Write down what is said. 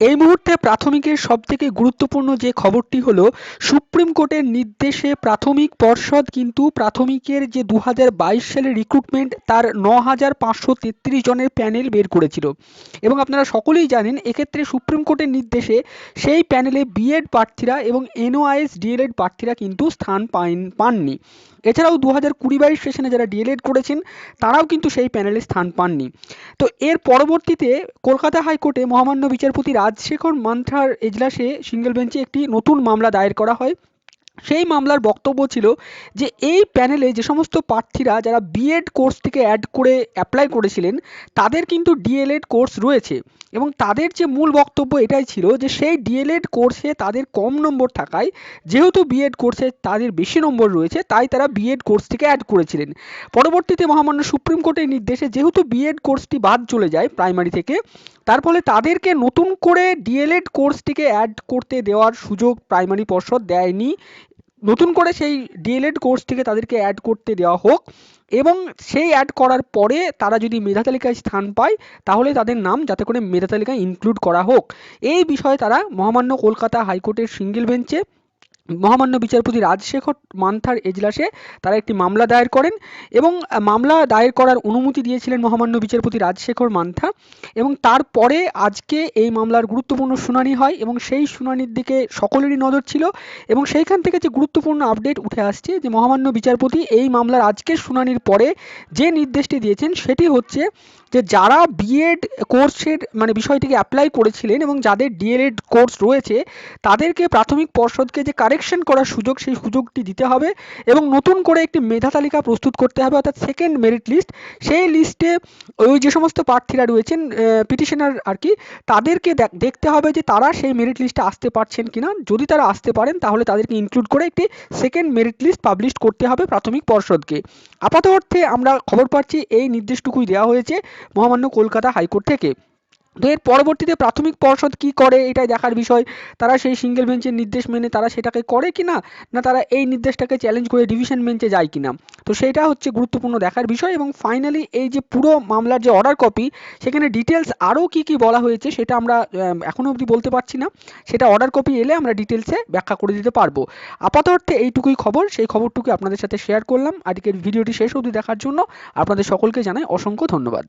এই মুহূর্তে প্রাথমিকের সবথেকে গুরুত্বপূর্ণ যে খবরটি হলো, সুপ্রিম কোর্টের নির্দেশে প্রাথমিক পর্ষদ কিন্তু প্রাথমিকের যে দু হাজার বাইশ সালের রিক্রুটমেন্ট তার ন হাজার পাঁচশো তেত্রিশ জনের প্যানেল বের করেছিল। এবং আপনারা সকলেই জানেন, এক্ষেত্রে সুপ্রিম কোর্টের নির্দেশে সেই প্যানেলে বিএড প্রার্থীরা এবং এনওআইএস ডিএলএড প্রার্থীরা কিন্তু স্থান পাইন, পাননি। এছাড়াও দু হাজার কুড়ি বাইশ সেশনে যারা ডিএলএড করেছেন, তারাও কিন্তু সেই প্যানেলে স্থান পাননি। তো এর পরবর্তীতে কলকাতা হাইকোর্টে মহামান্য বিচারপতি রাজশেখর মান্থার এজলাসে সিঙ্গেল বেঞ্চে একটি নতুন মামলা দায়ের করা হয়। সেই মামলার বক্তব্য ছিল যে এই প্যানেলে যে সমস্ত প্রার্থীরা যারা বিএড কোর্সটিকে অ্যাড করে অ্যাপ্লাই করেছিলেন, তাদের কিন্তু ডিএলএড কোর্স রয়েছে। এবং তাদের যে মূল বক্তব্য এটাই ছিল যে সেই ডিএলএড কোর্সে তাদের কম নম্বর থাকায়, যেহেতু বিএড কোর্সে তাদের বেশি নম্বর রয়েছে, তাই তারা বিএড কোর্সটিকে অ্যাড করেছিলেন। পরবর্তীতে মহামান্য সুপ্রিম কোর্টের নির্দেশে যেহেতু বিএড কোর্সটি বাদ চলে যায় প্রাইমারি থেকে, তার ফলে তাদেরকে নতুন করে ডিএলএড কোর্সটিকে অ্যাড করতে দেওয়ার সুযোগ প্রাইমারি পর্ষদ দেয়নি। নতুন করে সেই ডিএলএড কোর্স থেকে তাদেরকে অ্যাড করতে দেওয়া হোক এবং সেই অ্যাড করার পরে তারা যদি মেধা তালিকায় স্থান পায়, তাহলে তাদের নাম যাতে করে মেধা তালিকায় ইনক্লুড করা হোক। এই বিষয়ে তারা মহামান্য কলকাতা হাইকোর্টের সিঙ্গেল বেঞ্চে মহামান্য বিচারপতি রাজশেখর মান্থার এজলাসে তারা একটি মামলা দায়ের করেন এবং মামলা দায়ের করার অনুমতি দিয়েছিলেন মহামান্য বিচারপতি রাজশেখর মান্থা এবং তারপরে আজকে এই মামলার গুরুত্বপূর্ণ শুনানি হয় এবং সেই শুনানির দিকে সকলেরই নজর ছিল এবং সেইখান থেকে যে গুরুত্বপূর্ণ আপডেট উঠে আসছে যে মহামান্য বিচারপতি এই মামলার আজকের শুনানির পরে যে নির্দেশটি দিয়েছেন সেটি হচ্ছে যে যারা বিএড কোর্সের মানে বিষয়টিকে অ্যাপ্লাই করেছিলেন এবং যাদের ডিএলএড কোর্স রয়েছে তাদেরকে প্রাথমিক পর্ষদকে যে কারেকশন করার সুযোগ, সেই সুযোগটি দিতে হবে এবং নতুন করে একটি মেধা তালিকা প্রস্তুত করতে হবে, অর্থাৎ সেকেন্ড মেরিট লিস্ট সেই লিস্টে ওই যে সমস্ত প্রার্থীরা রয়েছেন পিটিশনার আর কি, তাদেরকে দেখতে হবে যে তারা সেই মেরিট লিস্টে আসতে পারছেন কিনা। যদি তারা আসতে পারেন, তাহলে তাদেরকে ইনক্লুড করে একটি সেকেন্ড মেরিট লিস্ট পাবলিশ করতে হবে প্রাথমিক পর্ষদকে। আপাত অর্থে আমরা খবর পাচ্ছি, এই নির্দেশটুকুই দেওয়া হয়েছে মহামান্য কলকাতা হাইকোর্ট থেকে। তো এর পরবর্তীতে প্রাথমিক পর্ষদ কি করে এটাই দেখার বিষয়, তারা সেই সিঙ্গেল বেঞ্চের নির্দেশ মেনে তারা সেটাকে করে কি না না তারা এই নির্দেশটাকে চ্যালেঞ্জ করে ডিভিশন বেঞ্চে যায় কি না তো সেটা হচ্ছে গুরুত্বপূর্ণ দেখার বিষয় এবং ফাইনালি এই যে পুরো মামলার যে অর্ডার কপি সেখানে ডিটেলস আরও কি কি বলা হয়েছে সেটা আমরা এখনও অবধি বলতে পারছি না। সেটা অর্ডার কপি এলে আমরা ডিটেলসে ব্যাখ্যা করে দিতে পারব। আপাত অর্থে এইটুকুই খবর, সেই খবরটুকু আপনাদের সাথে শেয়ার করলাম। আজকের ভিডিওটি শেষ অবধি দেখার জন্য আপনাদের সকলকে জানাই অসংখ্য ধন্যবাদ।